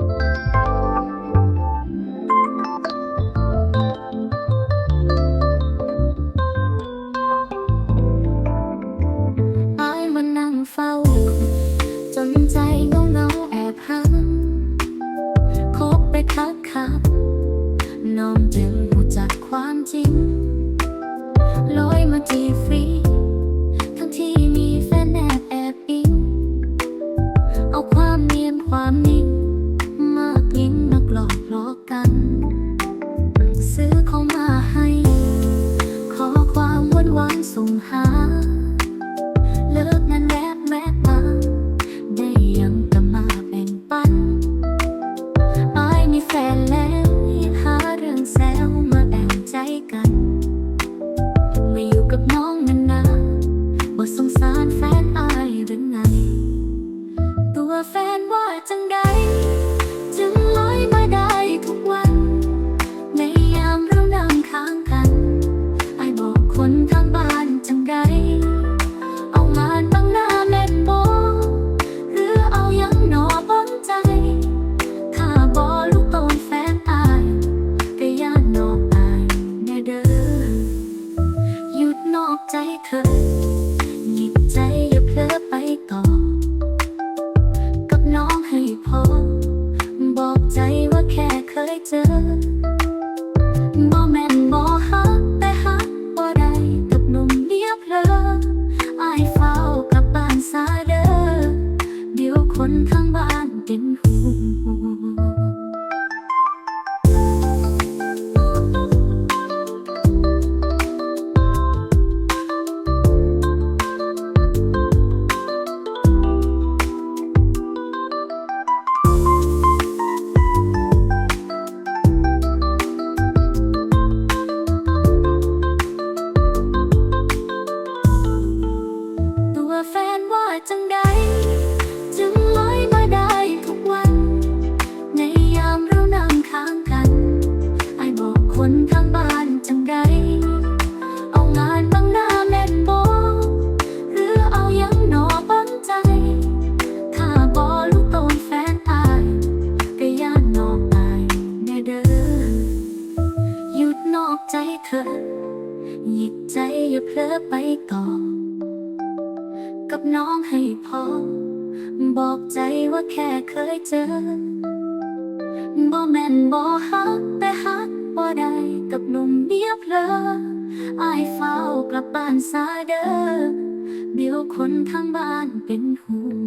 อ ส่งหา เลิกงานแวบแวะมาได้ยังก็มาแบ่งปันอายมีแฟนแล้วหาเรื่องแซวมาแอบใจกันมาอยู่กับน้องนานๆบ่สงสารแฟนอายหรือไง ตัวแฟนว่าจังใด จังใด จึงลอยมาได้ทุกวัน ในยามเรานั่งข้างกัน ไอบอกคนข้างบ้านจังใด เอางานบังหน้าแม่นบอหรือเอายังหนอบังใจถ้าบอลูกโตนแฟนอายก็ย่านนอกอายแน่เด้อหยุดนอกใจเธอหยิบใจอย่าเพลอไปต่อ ใจว่าแค่เคยเจอบ่แม่นบ่ฮักแต่ฮักบ่ได้กับหนุ่มเดียบเลออายเฝ้ากลับบ้านซาเด้อเดี๋ยวคนทางบ้านเป็นห่วง